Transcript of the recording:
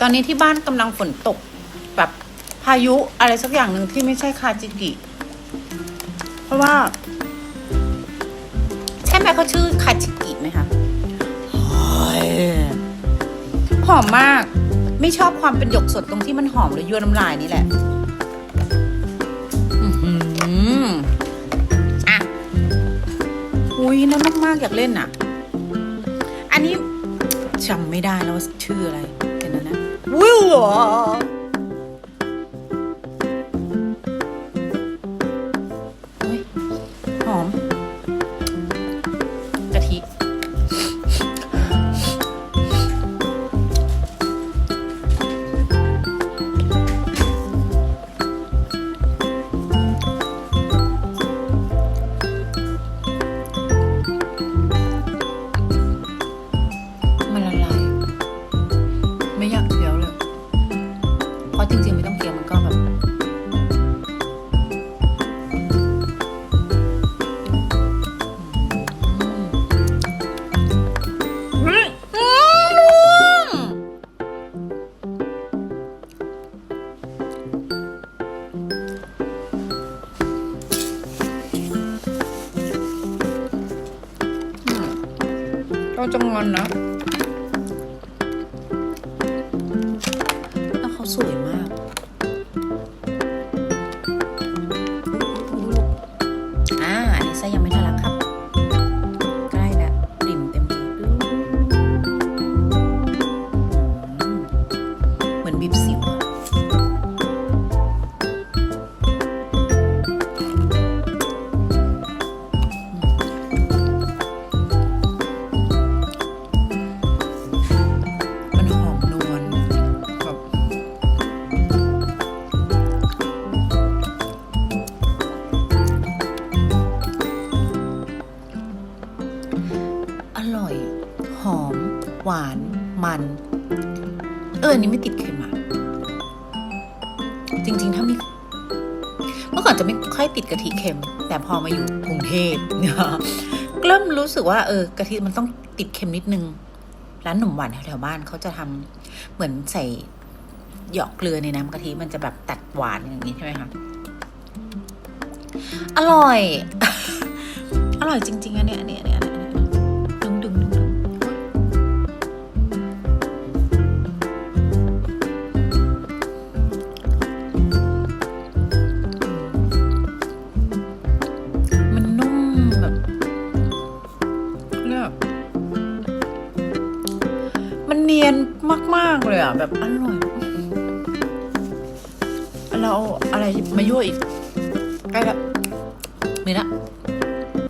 ตอนนี้ที่บ้านกำลังฝนตก แบบพายุอะไรสักอย่างหนึ่งที่ไม่ใช่คาจิกิ เพราะว่า ใช่ไหมเขาชื่อคาจิกิไหมคะหอมมาก ไม่ชอบความเป็นหยกสดตรงที่มันหอมหรือยั่วน้ำลายนี่แหละอือหืออะอุ้ยน่ารักมากอยากเล่นอะ อันนี้จำไม่ได้แล้วว่าชื่ออะไร เดี๋ เราจะงอนนะแล้วเขาสวยมาก อ่าอันนี้ไส้ยังไม่ทะลักครับ ใกล้แล้วกลิ่นเต็มที่เหมือนบีบสิว ร่อย หอม หวาน มัน เอออันนี้ไม่ติดเค็มอะจริง ๆ ถ้ามี เมื่อก่อนจะไม่ค่อยติดกะทิเค็ม แต่พอมาอยู่กรุงเทพเนี่ยเริ่มรู้สึกว่า เออกะทิมันต้องติดเค็มนิดนึง ร้านหนุ่มหวานแถวๆบ้านเขาจะทำเหมือนใส่หยอกเกลือในน้ำกะทิมันจะแบบตัดหวานอย่างนี้ใช่ไหมคะ อร่อย อร่อยจริง ๆอันเนี้ยอันเนี้ย มันเนียนมาก ๆ เลยอะ แบบอร่อยเราอาอะไรมายั่วอีกใกล้ละมีละ